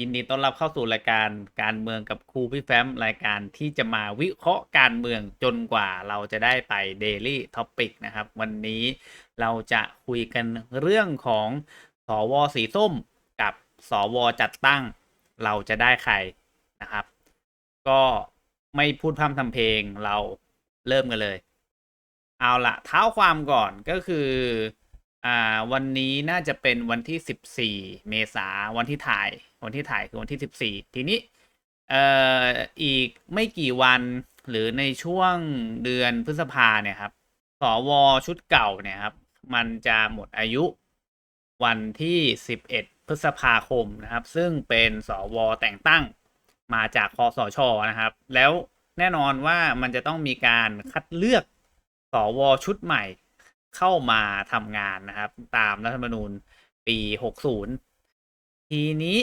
ยินดีต้อนรับเข้าสู่รายการการเมืองกับครูพี่แฟ้มรายการที่จะมาวิเคราะห์การเมืองจนกว่าเราจะได้ไป Daily Topic นะครับ วันนี้เราจะคุยกันเรื่องของสวสีส้มกับสวจัดตั้ง เราจะได้ใครนะครับ ก็ไม่พูดพร่ำทำเพลงเราเริ่มกันเลย เอาละเท้าความก่อนก็คืออ่าวันนี้น่าจะเป็นวันที่ 14 เมษาวันที่ถ่าย วันที่ถ่ายคือวันที่ 14 ทีนี้เอ่ออีกไม่กี่วันหรือในช่วงเดือนพฤษภาเนี่ยครับสวชุดเก่าเนี่ยครับ มันจะหมดอายุวันที่ 11 พฤษภาคมนะครับ ซึ่งเป็นสวแต่งตั้งมาจากคอสชนะครับ แล้วแน่นอนว่ามันจะต้องมีการคัดเลือกสวชุดใหม่เข้ามาทำงานนะครับ ตามรัฐธรรมนูญปี 60 ทีนี้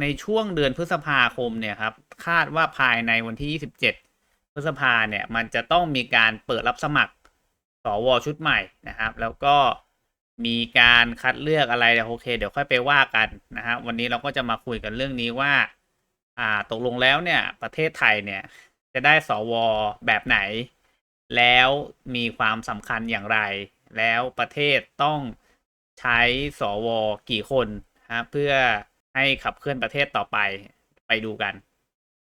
ในช่วงเดือนพฤษภาคมเนี่ยครับคาดว่าภายในวันที่ 27 พฤษภาเนี่ยมันจะต้องมีการเปิดรับสมัครสวชุดใหม่นะครับ แล้วก็มีการคัดเลือกอะไรโอเค เดี๋ยวค่อยไปว่ากันนะครับวันนี้เราก็จะมาคุยกันเรื่องนี้ว่าอ่าตกลงแล้วเนี่ยประเทศไทยเนี่ยจะได้สวแบบไหน แล้วมีความสำคัญอย่างไร แล้วประเทศต้องใช้สวกี่คนฮะเพื่อ ให้ขับเคลื่อนประเทศต่อไปไปดูกัน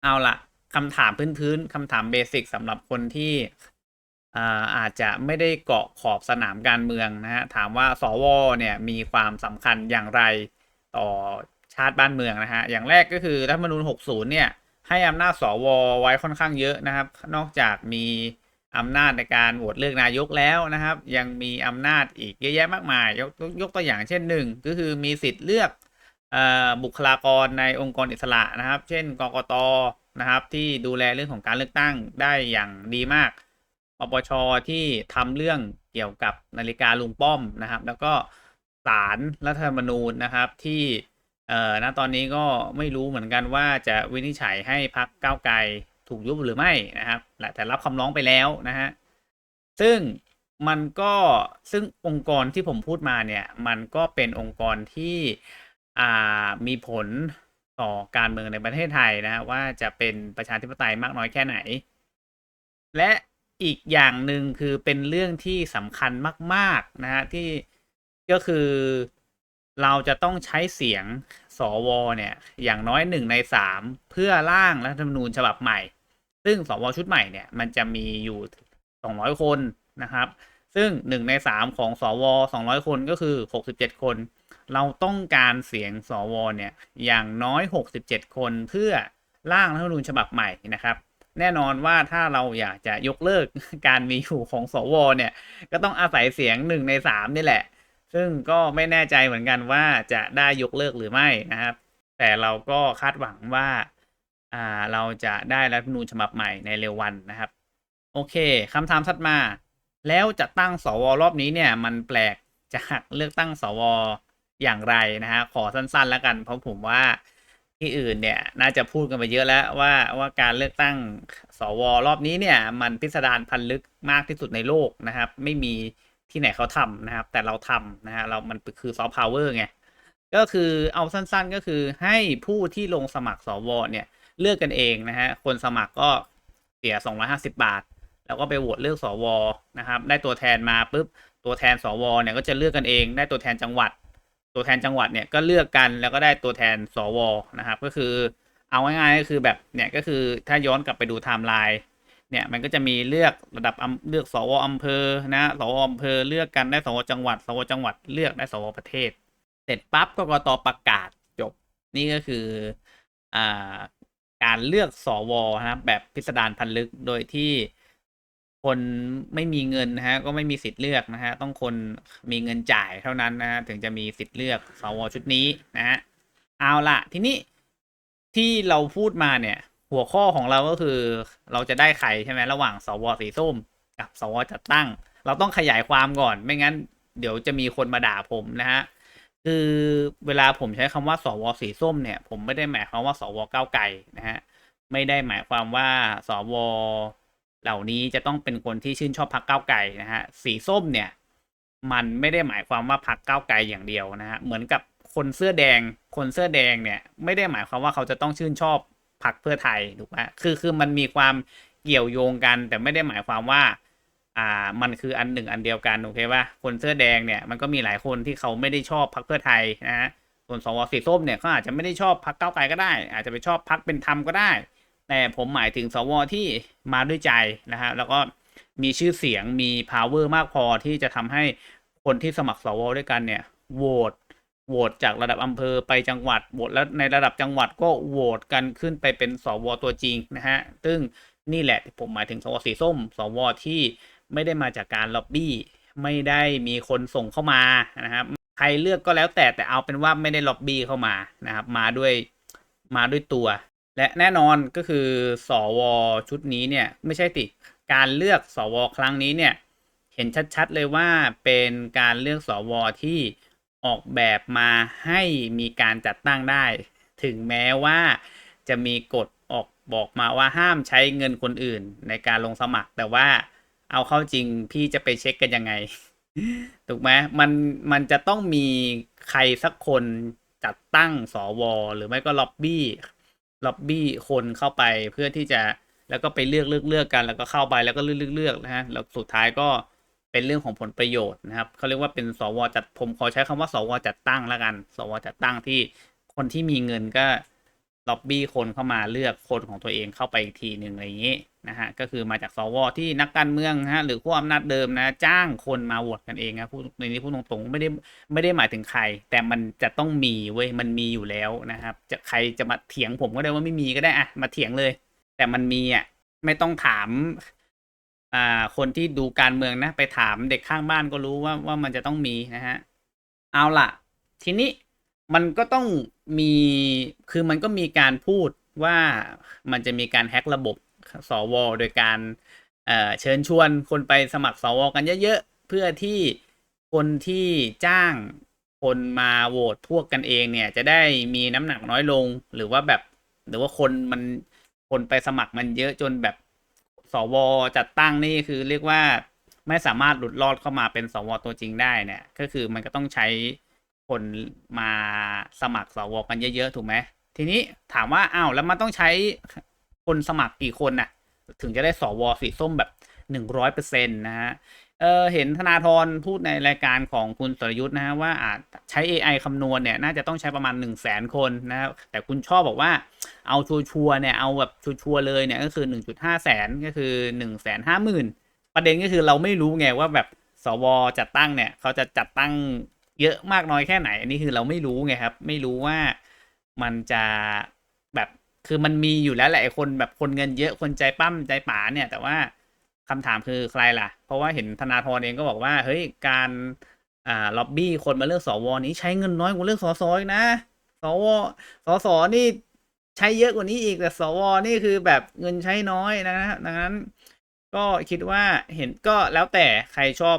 เอาละคำถามพื้นๆคำถามเบสิกสำหรับคนที่อาจจะไม่ได้เกาะขอบสนามการเมืองนะฮะถามว่าสวเนี่ยมีความสำคัญอย่างไรต่อชาติบ้านเมืองนะฮะอย่างแรกก็คือรัฐธรรมนูญ 60 เนี่ย ให้อำนาจสวไว้ค่อนข้างเยอะนะครับ นอกจากมีอำนาจในการโหวตเลือกนายกแล้วนะครับ ยังมีอำนาจอีกเยอะแยะมากมาย ยกยกตัวอย่างเช่นหนึ่งก็คือมีสิทธิ์เลือก บุคลากรในองค์กรอิสระนะครับ เช่นกกตนะครับที่ดูแลเรื่องของการเลือกตั้งได้อย่างดีมากปปชที่ทำเรื่องเกี่ยวกับนาฬิกาลุงป้อมนะครับ แล้วก็ศาลรัฐธรรมนูญนะครับที่เอ่อณตอนนี้ก็ไม่รู้เหมือนกันว่าจะวินิจฉัยให้พักก้าวไกลถูกยุบหรือไม่นะครับแต่รับคำร้องไปแล้วนะฮะซึ่งมันก็ซึ่งองค์กรที่ผมพูดมาเนี่ย มันก็เป็นองค์กรที่ อ่ามีผลต่อการเมืองในประเทศไทยนะว่าจะเป็นประชาธิปไตยมากน้อยแค่ไหน และอีกอย่างหนึ่งคือเป็นเรื่องที่สำคัญมากๆนะฮะที่ก็คือเราจะต้องใช้เสียงสวเนี่ยอย่างน้อยหนึ่งในสามเพื่อร่างรัฐธรรมนูญฉบับใหม่ ซึ่งสวชุดใหม่เนี่ยมันจะมีอยู่สองร้อยคนนะครับ ซึ่งหนึ่งในสามของสวสองร้อยคนก็คือหกสิบเจ็ดคน เราต้องการเสียงสวเนี่ยอย่างน้อยหกสิบเจ็ดคนเพื่อร่างรัฐธรรมนูญฉบับใหม่นะครับ แน่นอนว่าถ้าเราอยากจะยกเลิกการมีอยู่ของสวเนี่ยก็ต้องอาศัยเสียงหนึ่งในสามนี่แหละ ซึ่งก็ไม่แน่ใจเหมือนกันว่าจะได้ยกเลิกหรือไม่นะครับ แต่เราก็คาดหวังว่าอ่าเราจะได้รัฐธรรมนูญฉบับใหม่ในเร็ววันนะครับ โอเคคำถามถัดมา แล้วจะตั้งสวรอบนี้เนี่ยมันแปลกจากเลือกตั้งสว อย่างไรนะฮะขอสั้นๆแล้วกัน เพราะผมว่าที่อื่นเนี่ยน่าจะพูดกันไปเยอะแล้วว่าว่าการเลือกตั้งสวรอบนี้เนี่ย มันพิสดารพันลึกมากที่สุดในโลกนะครับ ไม่มีที่ไหนเขาทำนะครับ แต่เราทำนะฮะเรามันคือซอฟต์พาวเวอร์ไงก็คือเอาสั้นๆก็คือให้ผู้ที่ลงสมัครสวเนี่ย เลือกกันเองนะฮะคนสมัครก็เสีย 250 บาท แล้วก็ไปโหวตเลือกสวนะครับ ได้ตัวแทนมาปุ๊บตัวแทนสวเนี่ยก็จะเลือกกันเอง ได้ตัวแทนจังหวัด ตัวแทนจังหวัดเนี่ยก็เลือกกันแล้วก็ได้ตัวแทนสวนะครับ ก็คือเอาง่ายๆก็คือแบบเนี่ยก็คือถ้าย้อนกลับไปดูไทม์ไลน์เนี่ยมันก็จะมีเลือกระดับเลือกสวอำเภอนะสวอำเภอเลือกกันได้สวจังหวัด สวจังหวัดเลือกได้สวประเทศ เสร็จปั๊บกกตประกาศจบ นี่ก็คืออ่าการเลือกสวนะครับแบบพิสดารพันลึกโดยที่ คนไม่มีเงินนะฮะก็ไม่มีสิทธิ์เลือกนะฮะต้องคนมีเงินจ่ายเท่านั้นนะฮะถึงจะมีสิทธิ์เลือกสวชุดนี้นะฮะเอาละทีนี้ที่เราพูดมาเนี่ย หัวข้อของเราก็คือเราจะได้ใครใช่ไหมระหว่างสวสีส้มกับสวจัดตั้ง เราต้องขยายความก่อนไม่งั้น เดี๋ยวจะมีคนมาด่าผมนะฮะคือเวลาผมใช้คำว่าสวสีส้มเนี่ย ผมไม่ได้หมายความว่าสวก้าวไกลนะฮะไม่ได้หมายความว่าสว เหล่านี้จะต้องเป็นคนที่ชื่นชอบพักก้าวไกลนะฮะสีส้มเนี่ย มันไม่ได้หมายความว่าพักก้าวไกลอย่างเดียวนะฮะเหมือนกับคนเสื้อแดง คนเสื้อแดงเนี่ย ไม่ได้หมายความว่าเขาจะต้องชื่นชอบพรรคเพื่อไทยถูกไหมคือคือมันมีความเกี่ยวโยงกัน แต่ไม่ได้หมายความว่า อ่ามันคืออันหนึ่งอันเดียวกันโอเคป่ะคนเสื้อแดงเนี่ยมันก็มีหลายคนที่เขาไม่ได้ชอบพรรคเพื่อไทยนะฮะส่วนสวสีส้มเนี่ยเขาอาจจะไม่ได้ชอบพรรคก้าวไกลก็ได้ อาจจะไปชอบพรรคเป็นธรรมก็ได้ แต่ผมหมายถึงสวที่มาด้วยใจนะฮะแล้วก็มีชื่อเสียงมี power มากพอที่จะทำให้คนที่สมัครสวด้วยกันเนี่ยโหวตโหวตจากระดับอำเภอไปจังหวัดโหวตแล้วในระดับจังหวัดก็โหวตกันขึ้นไปเป็นสวตัวจริงนะฮะซึ่งนี่แหละที่ผมหมายถึงสวสีส้ม สวที่ไม่ได้มาจากการล็อบบี้ไม่ได้มีคนส่งเข้ามานะครับใครเลือกก็แล้วแต่แต่เอาเป็นว่าไม่ได้ล็อบบี้เข้ามานะครับมาด้วยมาด้วยตัว และแน่นอนก็คือสวชุดนี้เนี่ยไม่ใช่ติการเลือกสวครั้งนี้เนี่ยเห็นชัดๆเลยว่าเป็นการเลือกสวที่ออกแบบมาให้มีการจัดตั้งได้ ถึงแม้ว่าจะมีกฎออกบอกมาว่าห้ามใช้เงินคนอื่นในการลงสมัคร แต่ว่าเอาเข้าจริงพี่จะไปเช็คกันยังไง ถูกไหมมันมันจะต้องมีใครสักคนจัดตั้งสวหรือไม่ก็ล็อบบี้ ล็อบบี้คนเข้าไปเพื่อที่จะแล้วก็ไปเลือกเลือกเลือกกัน แล้วก็เข้าไปแล้วก็เลือกเลือกเลือกนะฮะแล้วสุดท้ายก็เป็นเรื่องของผลประโยชน์นะครับเขาเรียกว่าเป็นสวจัดผมขอใช้คำว่าสวจัดตั้งแล้วกัน สวจัดตั้งที่คนที่มีเงินก็ ล็อบบี้คนเข้ามาเลือกคนของตัวเองเข้าไปอีกทีหนึ่งอะไรอย่างนี้นะฮะก็คือมาจากสวที่นักการเมืองฮะหรือขั้วอำนาจเดิมนะ จ้างคนมาโหวตกันเองนะพูดในนี้พูดตรงๆไม่ได้ไม่ได้หมายถึงใคร แต่มันจะต้องมีเว้ยมันมีอยู่แล้วนะครับ จะใครจะมาเถียงผมก็ได้ว่าไม่มีก็ได้อะมาเถียงเลย แต่มันมีอะไม่ต้องถามอ่าคนที่ดูการเมืองนะ ไปถามเด็กข้างบ้านก็รู้ว่าว่ามันจะต้องมีนะฮะเอาล่ะ ทีนี้ มันก็ต้องมีคือมันก็มีการพูดว่ามันจะมีการแฮกระบบสวโดยการเเชิญชวนคนไปสมัครสวกันเยอะๆ เพื่อที่คนที่จ้างคนมาโหวตพวกกันเองเนี่ย จะได้มีน้ำหนักน้อยลงหรือว่าแบบ หรือว่าคนมันคนไปสมัครมันเยอะจนแบบสวจัดตั้งนี่คือเรียกว่าไม่สามารถหลุดรอดเข้ามาเป็นสวตัวจริงได้เนี่ย ก็คือมันก็ต้องใช้ คนมาสมัครสวกันเยอะๆถูกไหมทีนี้ถามว่าอ้าวแล้วมันต้องใช้คนสมัครกี่คนน่ะ ถึงจะได้สวสีส้มแบบหนึ่งร้อยเปอร์เซ็นต์นะฮะเออเห็นธนาธรพูดในรายการของคุณสรยุทธ์นะฮะว่าอาจใช้ AI คำนวณเนี่ย น่าจะต้องใช้ประมาณ 1 0 0 0 0แสนคนนะครับแต่คุณชอบบอกว่าเอาชัวร์เนี่ย เอาแบบชัวร์เลยเนี่ยก็คือ 1.5 แสนก็คือ1นึ่งแสนห้าหมื่นประเด็นก็คือเราไม่รู้ไงว่าแบบสวจัดตั้งเนี่ย เขาจะจัดตั้ง เยอะมากน้อยแค่ไหน อันนี้คือเราไม่รู้ไงครับ ไม่รู้ว่ามันจะแบบคือมันมีอยู่แล้วแหละคนแบบคนเงินเยอะคนใจปั้มใจป๋าเนี่ย แต่ว่าคำถามคือใครล่ะ เพราะว่าเห็นธนาธรเองก็บอกว่า เฮ้ยการอ่าล็อบบี้คนมาเลือกสวนี้ใช้เงินน้อยกว่าเลือกสสอีกนะสวสสนี่ใช้เยอะกว่านี้อีกแต่สวนี่คือแบบเงินใช้น้อยนะฮะดังนั้น ก็คิดว่าเห็นก็แล้วแต่ใครชอบ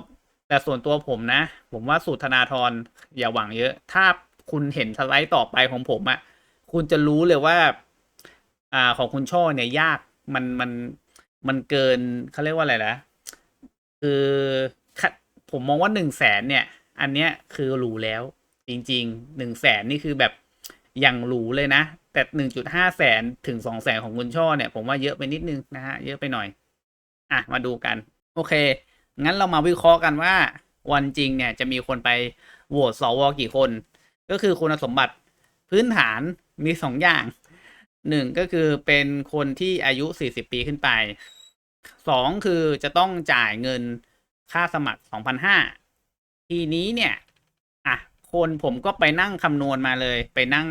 แต่ส่วนตัวผมนะ ผมว่าสูตรธนาธรอย่าหวังเยอะ ถ้าคุณเห็นสไลด์ต่อไปของผมอะ่ะ คุณจะรู้เลยว่า อ่าของคุณช่อเนี่ยยากมันมันมันเกินเขาเรียกว่าอะไรนะคือผมมองว่าหนึ่งแสนเนี่ย อันเนี้ยคือหรูแล้ว จริงๆหนึ่งแสนนี่คือแบบอย่างหรูเลยนะ แต่หนึ่งจุดห้าแสนถึงสองแสนของคุณช่อเนี่ย ผมว่าเยอะไปนิดนึงนะฮะ เยอะไปหน่อย อะ มาดูกัน โอเค งั้นเรามาวิเคราะห์กันว่าวันจริงเนี่ยจะมีคนไปโหวตสวกี่คน ก็คือคุณสมบัติพื้นฐานมีสองอย่างหนึ่งก็คือเป็นคนที่อายุ 40 ปีขึ้นไปสองคือจะต้องจ่ายเงินค่าสมัคร 2,500 ทีนี้เนี่ยอะคนผมก็ไปนั่งคำนวณมาเลย ไปนั่ง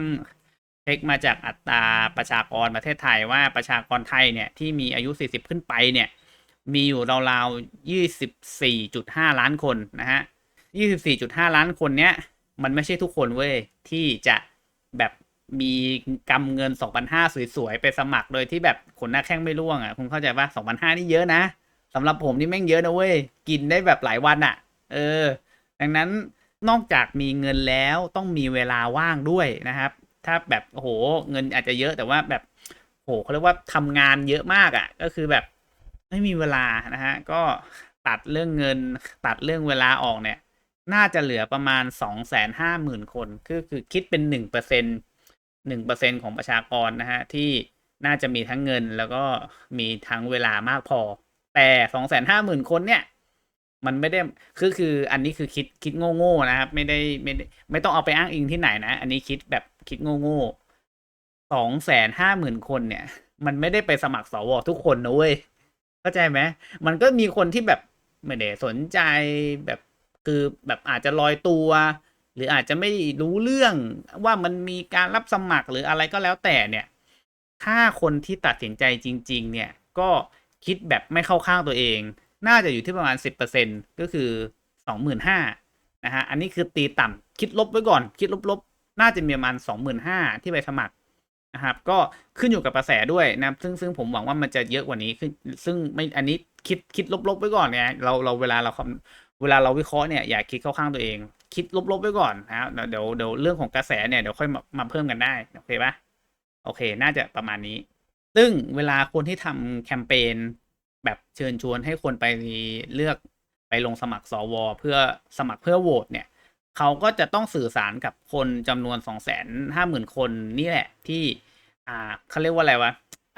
เช็คมาจากอัตราประชากรประเทศไทยว่าประชากรไทยเนี่ยที่มีอายุ 40 ขึ้นไปเนี่ย มีอยู่ราวๆ24.5ล้านคนนะฮะ24.5ล้านคนเนี้ย มันไม่ใช่ทุกคนเว้ย ที่จะแบบมีกำเงินสองพันห้าสวยๆ ไปสมัครโดยที่แบบขนหน้าแข้งไม่ร่วงอะ คุณเข้าใจปะสองพันห้านี่เยอะนะสำหรับผมนี่แม่งเยอะนะเว้ย กินได้แบบหลายวันอะ เออ ดังนั้นนอกจากมีเงินแล้วต้องมีเวลาว่างด้วยนะครับ ถ้าแบบโอ้โหเงินอาจจะเยอะแต่ว่าแบบโหเขาเรียกว่าทำงานเยอะมากอะ ก็คือแบบ ไม่มีเวลานะฮะ ก็ตัดเรื่องเงินตัดเรื่องเวลาออกเนี่ย น่าจะเหลือประมาณสองแสนห้าหมื่นคน คือคือคิดเป็นหนึ่งเปอร์เซ็นหนึ่งเปอร์เซ็นของประชากรนะฮะ ที่น่าจะมีทั้งเงินแล้วก็มีทั้งเวลามากพอ แต่สองแสนห้าหมื่นคนเนี่ยมันไม่ได้คือคืออันนี้คือคิดคิดโง่ๆนะครับ ไม่ได้ไม่ได้ไม่ต้องเอาไปอ้างอิงที่ไหนนะ อันนี้คิดแบบคิดโง่ๆสองแสนห้าหมื่นคนเนี่ย มันไม่ได้ไปสมัครสวทุกคนนะเว้ย เข้าใจไหมมันก็มีคนที่แบบไม่ได้สนใจแบบคือแบบอาจจะลอยตัว หรืออาจจะไม่รู้เรื่องว่ามันมีการรับสมัครหรืออะไรก็แล้วแต่เนี่ย ถ้าคนที่ตัดสินใจจริง ๆ เนี่ยก็คิดแบบไม่เข้าข้างตัวเอง น่าจะอยู่ที่ประมาณ 10%ก็คือ 25,000นะฮะอันนี้คือตีต่ำคิดลบไว้ก่อน คิดลบๆ น่าจะมีประมาณ 25,000ที่ไปสมัคร นะครับก็ขึ้นอยู่กับกระแสด้วยนะซึ่งซึ่งผมหวังว่ามันจะเยอะกว่านี้ขึ้นซึ่งไม่อันนี้คิดคิดลบๆไว้ก่อนเนี่ยเราเราเวลาเราคำเวลาเราวิเคราะห์เนี่ยอย่าคิดเข้าข้างตัวเอง คิดลบๆไว้ก่อนนะครับเดี๋ยวเดี๋ยวเรื่องของกระแสเนี่ยเดี๋ยวค่อยมามาเพิ่มกันได้โอเคปะโอเค น่าจะประมาณนี้ ซึ่งเวลาคนที่ทำแคมเปญแบบเชิญชวนให้คนไปเลือกไปลงสมัครสวเพื่อสมัครเพื่อโหวตเนี่ย เขาก็จะต้องสื่อสารกับคนจำนวน2 5 0 0 0 0คนนี่แหละที่อ่าเขาเรียกว่าอะไรวะ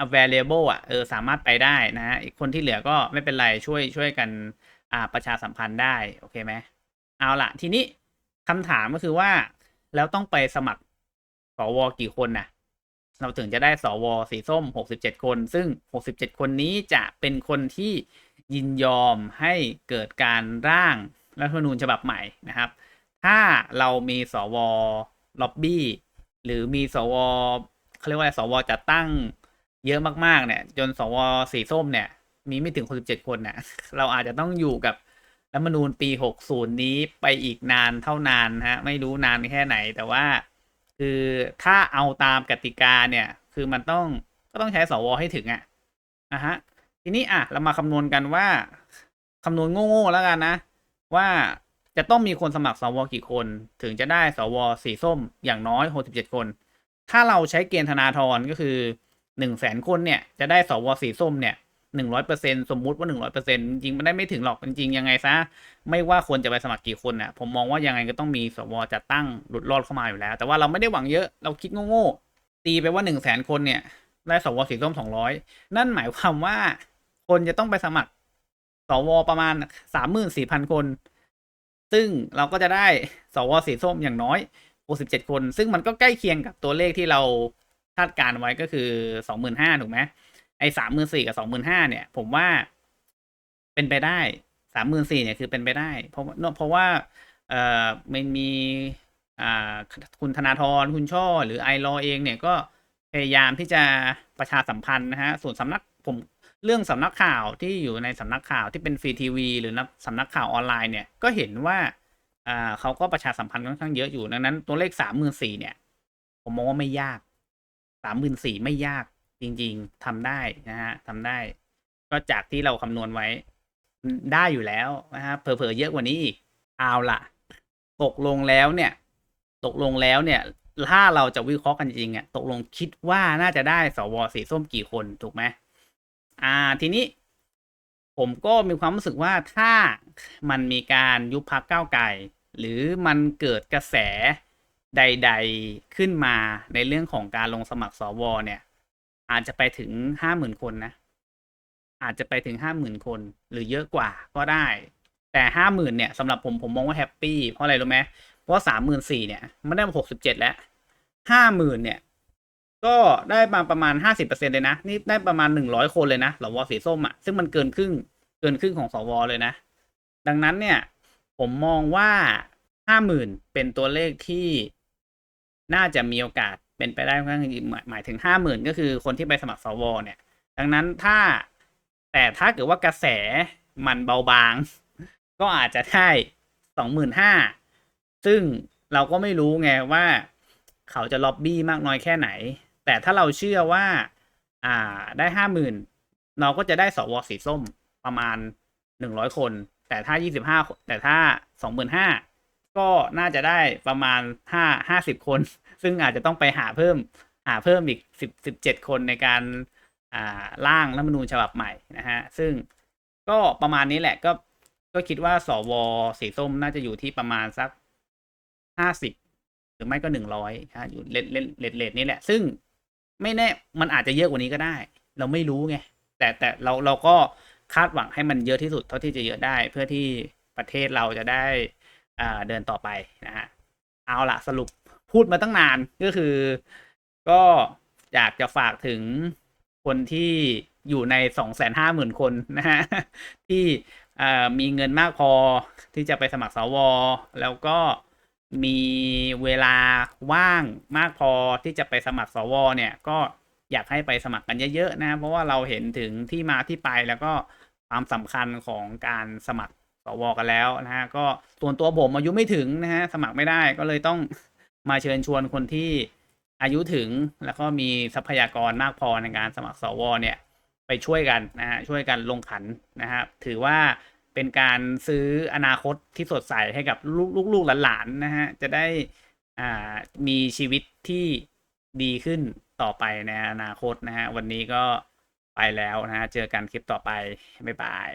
available อะเออสามารถไปได้นะฮะอีกคนที่เหลือก็ไม่เป็นไรช่วยช่วยกันอ่าประชาสัมพันธ์ได้ โอเคไหมเอาละทีนี้คำถามก็คือว่า แล้วต้องไปสมัครสวกี่คนนะเราถึงจะได้สวสีส้ม 67 คน ซึ่ง 67 คนนี้จะเป็นคนที่ยินยอมให้เกิดการร่างรัฐธรรมนูญฉบับใหม่นะครับ ถ้าเรามีสวล็อบบี้ หรือมีสวเขาเรียกว่าอะไรสวจัดตั้งเยอะมากๆ เนี่ย จนสวสีส้มเนี่ย มีไม่ถึง67คนเนี่ยเราอาจจะต้องอยู่กับรัฐมนูญปี60นี้ไปอีกนานเท่านานฮะ ไม่รู้นานแค่ไหน แต่ว่า คือถ้าเอาตามกติกาเนี่ย คือมันต้องก็ต้องใช้สวให้ถึงอะ่ะนะฮะทีนี้อะเรามาคำนวณกันว่าคำนวณโง่ๆแล้วกันนะ ว่า จะต้องมีคนสมัครสวกี่คน ถึงจะได้สวสีส้มอย่างน้อย67คน ถ้าเราใช้เกณฑ์ธนาธรก็คือ1 0 0 0 0แสนคนเนี่ยจะได้สวสีส้มเนี่ยหนึ่งร้อยเปอร์เซ็นสมมุติว่าหนึ่งร้อยเปอร์เซ็นจริงมันได้ไม่ถึงหรอกจริงยังไงซะ ไม่ว่าคนจะไปสมัครกี่คนน่ะผมมองว่ายังไงก็ต้องมีสวจัดตั้งหลุดรอดเข้ามาอยู่แล้ว แต่ว่าเราไม่ได้หวังเยอะเราคิดโง่ๆตีไปว่าหนึ่งแสนคนเนี่ยได้สวสีส้มสองร้อยนั่นหมายความว่าคนจะต้องไปสมัครสวประมาณสามหมื่นสี่พันคน ซึ่งเราก็จะได้สวสีส้มอย่างน้อยหกสิบเจ็ดคน ซึ่งมันก็ใกล้เคียงกับตัวเลขที่เราคาดการไว้ก็คือสองหมื่นห้าถูกไหมไอ้สามหมื่นสี่กับสองหมื่นห้าเนี่ย ผมว่าเป็นไปได้สามหมื่นสี่เนี่ยคือเป็นไปได้ เพราะเพราะว่าเอ่อมันมีอ่าคุณธนาธรคุณช่อ หรือไอรอเองเนี่ยก็พยายามที่จะประชาสัมพันธ์นะฮะส่วนสำนักผม เรื่องสำนักข่าวที่อยู่ในสำนักข่าวที่เป็นฟรีทีวีหรือสำนักข่าวออนไลน์เนี่ยก็เห็นว่าอ่าเขาก็ประชาสัมพันธ์ค่อนข้างเยอะอยู่ดังนั้น ตัวเลขสามหมื่นสี่เนี่ย ผมมองว่าไม่ยากสามหมื่นสี่ไม่ยากจริง ๆทำได้นะฮะทำได้ ก็จากที่เราคำนวณไว้ได้อยู่แล้วนะฮะเผลอๆเยอะกว่านี้อีกเอาละตกลงแล้วเนี่ย ตกลงแล้วเนี่ย ถ้าเราจะวิเคราะห์กันจริงอะตกลงคิดว่าน่าจะได้สวสีส้มกี่คนถูกไหม อ่าทีนี้ ผมก็มีความรู้สึกว่าถ้ามันมีการยุบพักก้าวไกลหรือมันเกิดกระแสใด ๆขึ้นมาในเรื่องของการลงสมัครสวเนี่ย อาจจะไปถึงห้าหมื่นคนนะ อาจจะไปถึงห้าหมื่นคนหรือเยอะกว่าก็ได้ แต่ห้าหมื่นเนี่ยสำหรับผมผมมองว่าแฮปปี้เพราะอะไรรู้ไหมเพราะสามหมื่นสี่เนี่ยมันได้มาหกสิบเจ็ดแล้วห้าหมื่นเนี่ย ก็ได้มาประมาณห้าสิบเปอร์เซ็นเลยนะ นี่ได้ประมาณหนึ่งร้อยคนเลยนะสวสีส้มอะ่ะซึ่งมันเกินครึ่งเกินครึ่งของสวเลยนะ ดังนั้นเนี่ย ผมมองว่าห้าหมื่นเป็นตัวเลขที่น่าจะมีโอกาสเป็นไปได้ค่อนข้างหมายหมายถึงห้าหมื่นก็คือคนที่ไปสมัครสวเนี่ย ดังนั้นถ้าแต่ถ้าเกิดว่ากระแสมันเบาบาง ก็อาจจะได้สองหมื่นห้าซึ่งเราก็ไม่รู้ไงว่า เขาจะล็อบบี้มากน้อยแค่ไหน แต่ถ้าเราเชื่อว่า อ่าได้ห้าหมื่นเราก็จะได้สวสีส้มประมาณหนึ่งร้อยคน แต่ถ้ายี่สิบห้าแต่ถ้าสองหมื่นห้าก็น่าจะได้ประมาณห้าห้าสิบคน ซึ่งอาจจะต้องไปหาเพิ่มหาเพิ่มอีกสิบสิบเจ็ดคนในการอ่าร่างรัฐมนูญฉบับใหม่นะฮะ ซึ่งก็ประมาณนี้แหละก็ก็คิดว่าสวสีส้มน่าจะอยู่ที่ประมาณสักห้าสิบหรือไม่ก็หนึ่งร้อยอยู่เลทเลทเลทเลทนี่แหละ ซึ่ง ไม่แน่มันอาจจะเยอะกว่านี้ก็ได้ เราไม่รู้ไงแต่แต่เราเราก็คาดหวังให้มันเยอะที่สุดเท่าที่จะเยอะได้ เพื่อที่ประเทศเราจะได้อ่าเดินต่อไปนะฮะเอาละสรุปพูดมาตั้งนานก็คือ ก็อยากจะฝากถึงคนที่อยู่ในสองแสนห้าหมื่นคนนะฮะที่อ่ามีเงินมากพอที่จะไปสมัครสวแล้วก็ มีเวลาว่างมากพอที่จะไปสมัครสวเนี่ยก็อยากให้ไปสมัครกันเยอะๆนะ เพราะว่าเราเห็นถึงที่มาที่ไปแล้วก็ความสำคัญของการสมัครสวกันแล้วนะฮะก็ส่วนตัวผมอายุไม่ถึงนะฮะสมัครไม่ได้ก็เลยต้องมาเชิญชวนคนที่อายุถึงแล้วก็มีทรัพยากรมากพอในการสมัครสวเนี่ยไปช่วยกันนะฮะช่วยกันลงขันนะครับถือว่า เป็นการซื้ออนาคตที่สดใสให้กับลูกลูกๆหลานๆนะฮะ จะได้อ่ามีชีวิตที่ดีขึ้นต่อไปในอนาคตนะฮะ วันนี้ก็ไปแล้วนะฮะ เจอกันคลิปต่อไป บ๊ายบาย